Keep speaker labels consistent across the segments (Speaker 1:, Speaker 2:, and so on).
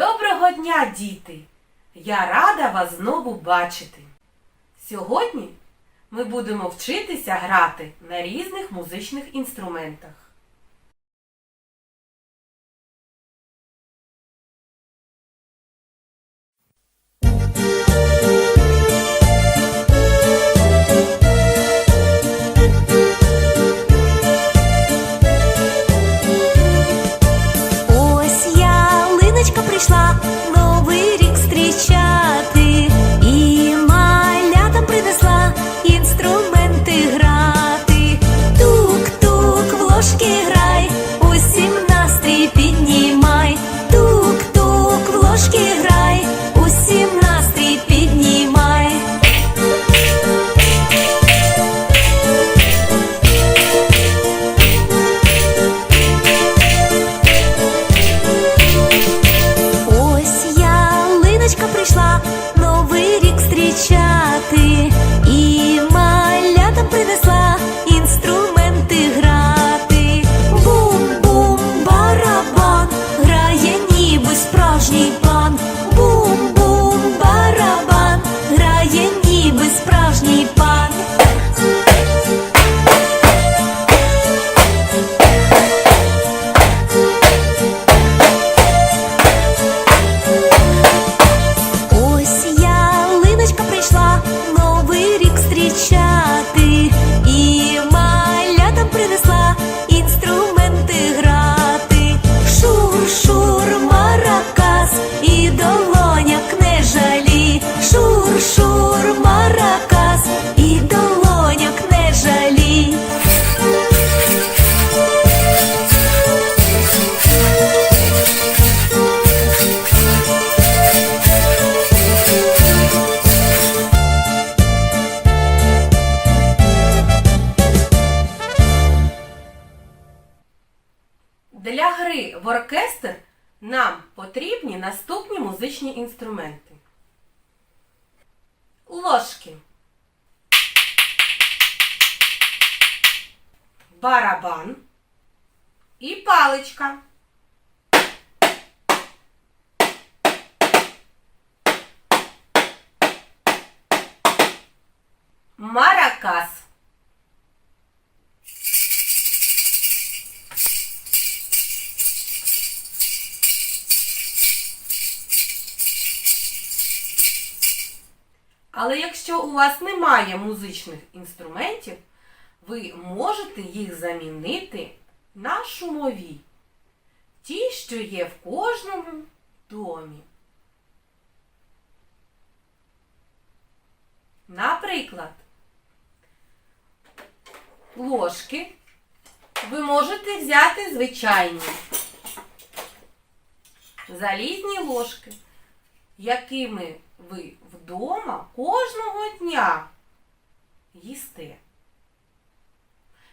Speaker 1: Доброго дня, діти! Я рада вас знову бачити. Сьогодні ми будемо вчитися грати на різних музичних інструментах. Музичні інструменти. Ложки. Барабан і паличка. Маракас. Але якщо у вас немає музичних інструментів, ви можете їх замінити на шумові. Ті, що є в кожному домі. Наприклад, ложки ви можете взяти звичайні залізні ложки, якими ви вдома кожного дня їсте.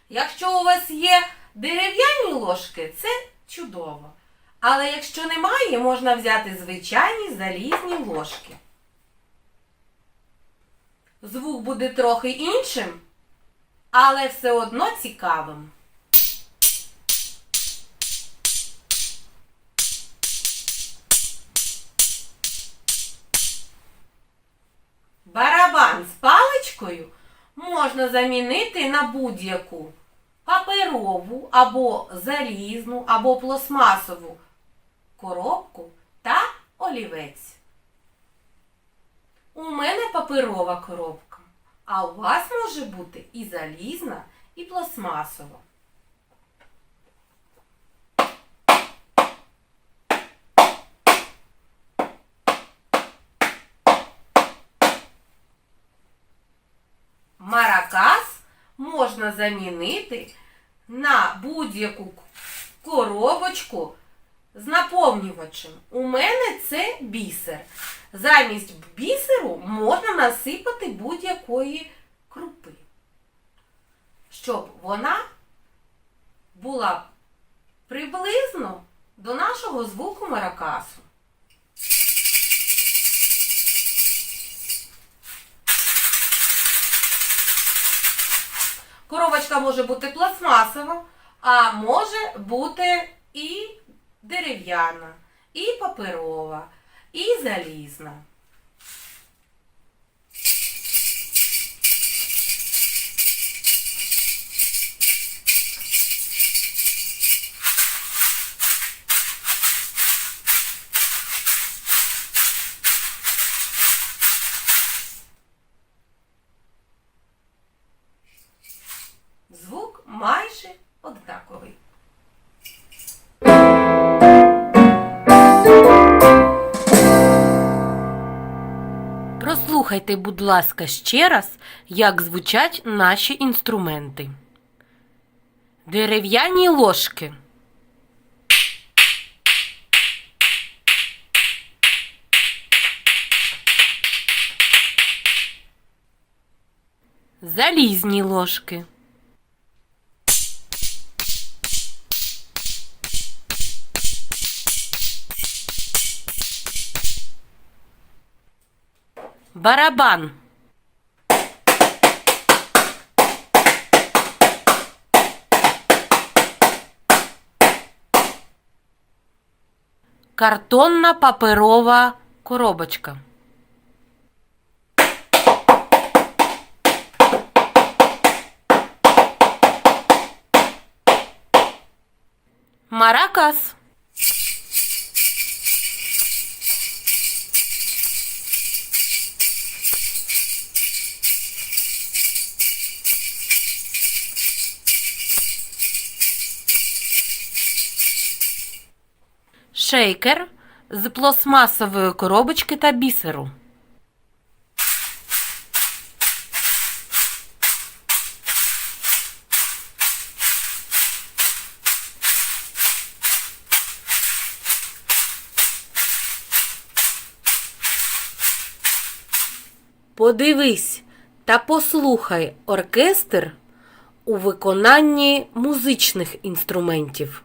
Speaker 1: Якщо у вас є дерев'яні ложки, це чудово. Але якщо немає, можна взяти звичайні залізні ложки. Звук буде трохи іншим, але все одно цікавим. Барабан з паличкою можна замінити на будь-яку паперову або залізну, або пластмасову коробку та олівець. У мене паперова коробка, а у вас може бути і залізна, і пластмасова. Можна замінити на будь-яку коробочку з наповнювачем. У мене це бісер. Замість бісеру можна насипати будь-якої крупи, щоб вона була приблизно до нашого звуку маракасу. Коробочка може бути пластмасова, а може бути і дерев'яна,
Speaker 2: і паперова, і залізна. Послухайте, будь ласка, ще раз, як звучать наші інструменти. Дерев'яні ложки. Залізні ложки. барабан. Картонна паперова коробочка. Маракас. шейкер з пластмасової коробочки та бісеру. Подивись та послухай оркестр у виконанні музичних інструментів.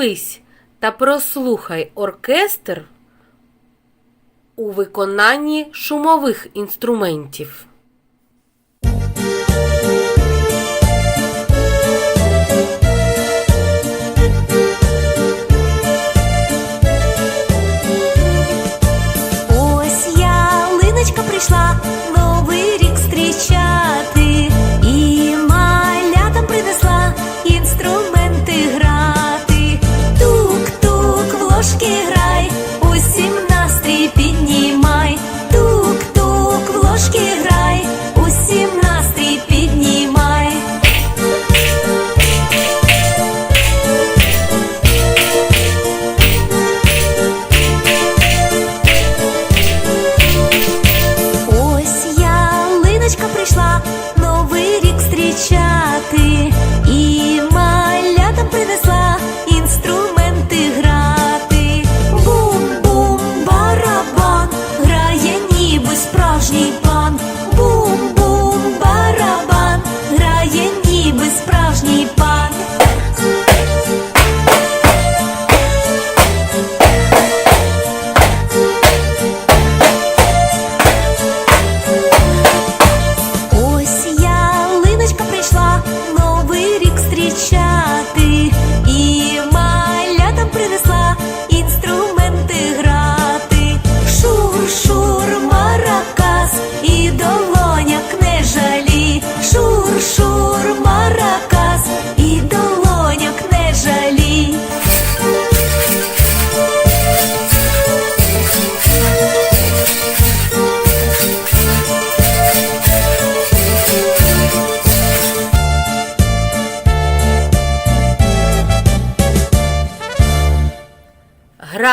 Speaker 2: Подивись та прослухай оркестр у виконанні шумових інструментів.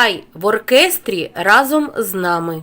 Speaker 3: Грай в
Speaker 2: оркестрі разом з нами.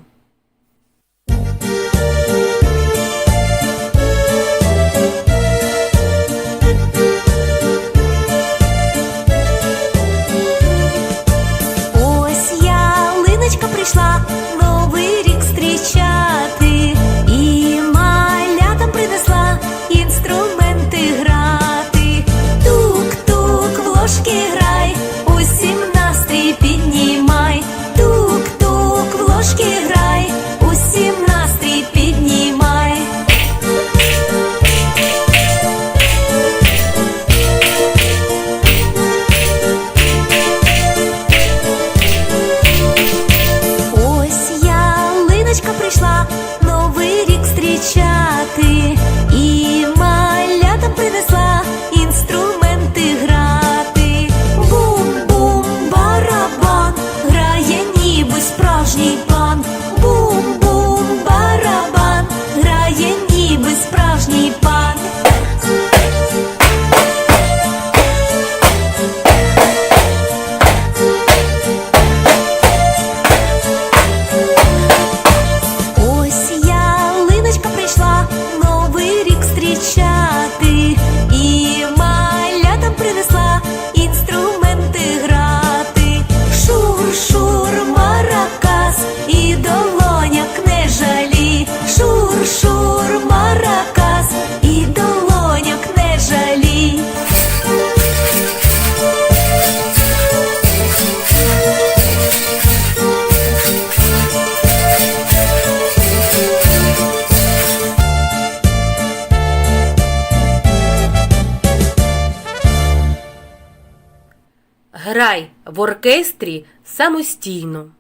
Speaker 2: Оркестрі самостійно.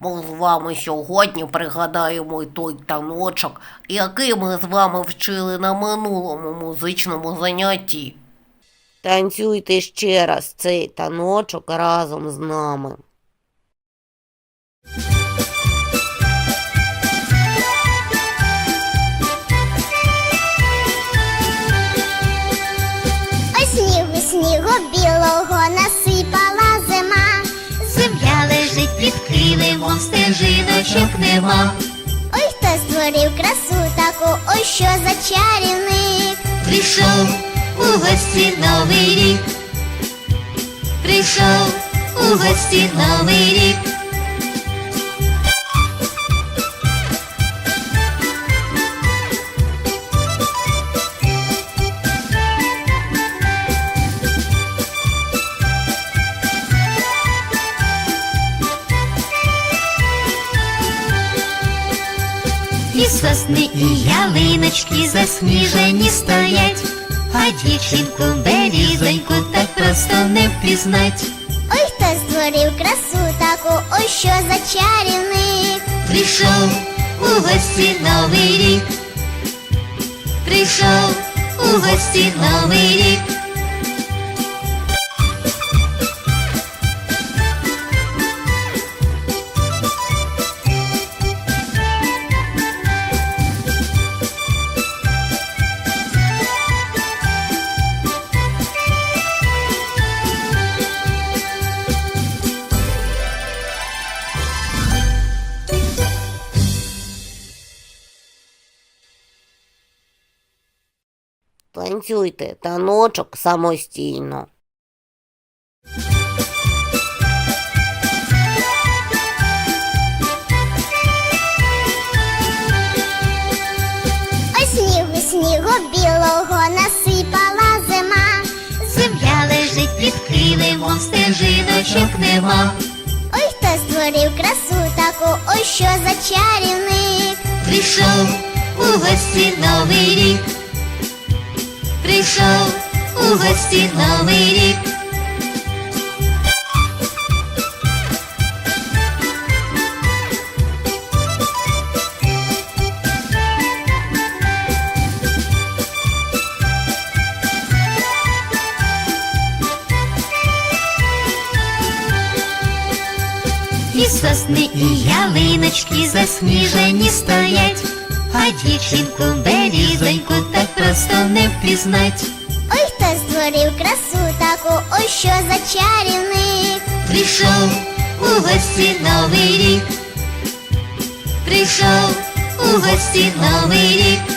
Speaker 4: Ми з вами сьогодні пригадаємо й той таночок, який ми з вами вчили на минулому музичному занятті. Танцюйте ще раз цей таночок разом з нами.
Speaker 5: Снігу, снігу білого
Speaker 3: під стежиночок нема.
Speaker 5: Ой, хто створив красу таку, ой, що за чарівник.
Speaker 3: Прийшов у гості новий рік. Прийшов у гості новий рік. Сосни, і ялиночки засніжені стоять, а дівчинку берізоньку так просто не впізнать.
Speaker 5: Ой, хто створив красу таку, ой, що за чарівник.
Speaker 3: Прийшов у гості новий рік. Прийшов у гості новий рік.
Speaker 4: Танцюйте таночок самостійно.
Speaker 5: Ой, снігу, снігу білого насипала зима.
Speaker 3: Земля лежить під килимом, стежиночок нема.
Speaker 5: Ой, хто створив красу таку, ой, що за чарівник.
Speaker 3: Прийшов у гості новий рік. Прийшов у гості новий рік. І сосни, і ялиночки засніжені стоять, А дівчинку берізоньку так просто не впізнать.
Speaker 5: Ой, хто створив красу таку, ой, що за чарівник.
Speaker 3: Прийшов у гості новий рік. Прийшов у гості новий рік.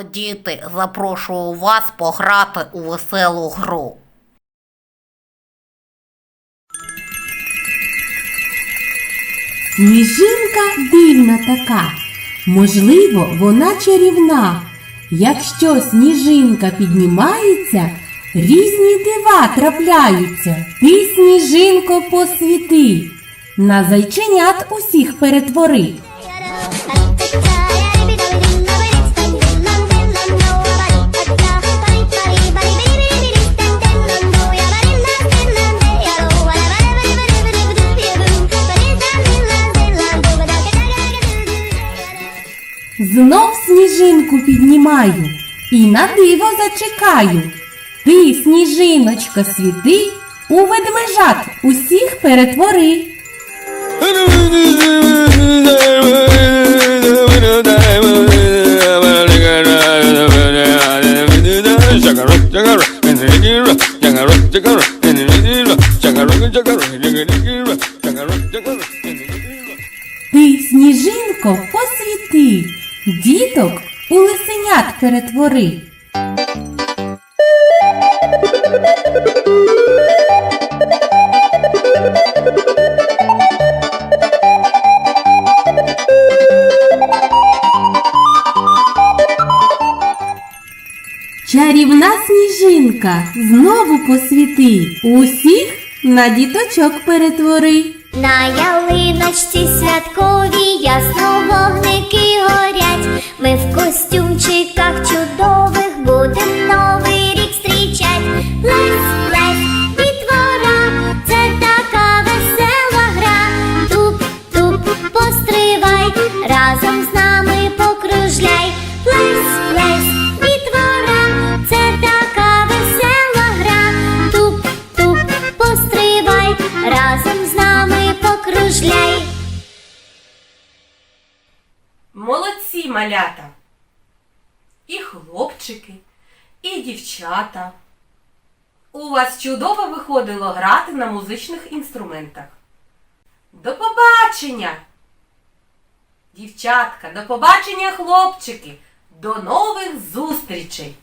Speaker 4: О, Діти, запрошую вас пограти у веселу гру.
Speaker 1: Сніжинка дивна така, можливо, вона чарівна. Якщо сніжинка піднімається, різні дива трапляються. Ти, сніжинко, посвіти, на зайченят усіх перетвори. Піднімаю і на диво зачекаю. Ти, сніжиночка, світи, у ведмежат усіх перетвори. Ти, сніжинко, посвіти, діток у лисенят перетвори. Чарівна сніжинка знову посвіти усіх на діточок перетвори.
Speaker 6: На ялиночці святкові ясно вогники горять. Ми в костюмчиках чудових будем новий рік зустрічать.
Speaker 2: Дівчата. У вас чудово виходило грати на музичних інструментах. До побачення! Дівчатка, до побачення, хлопчики! До нових зустрічей!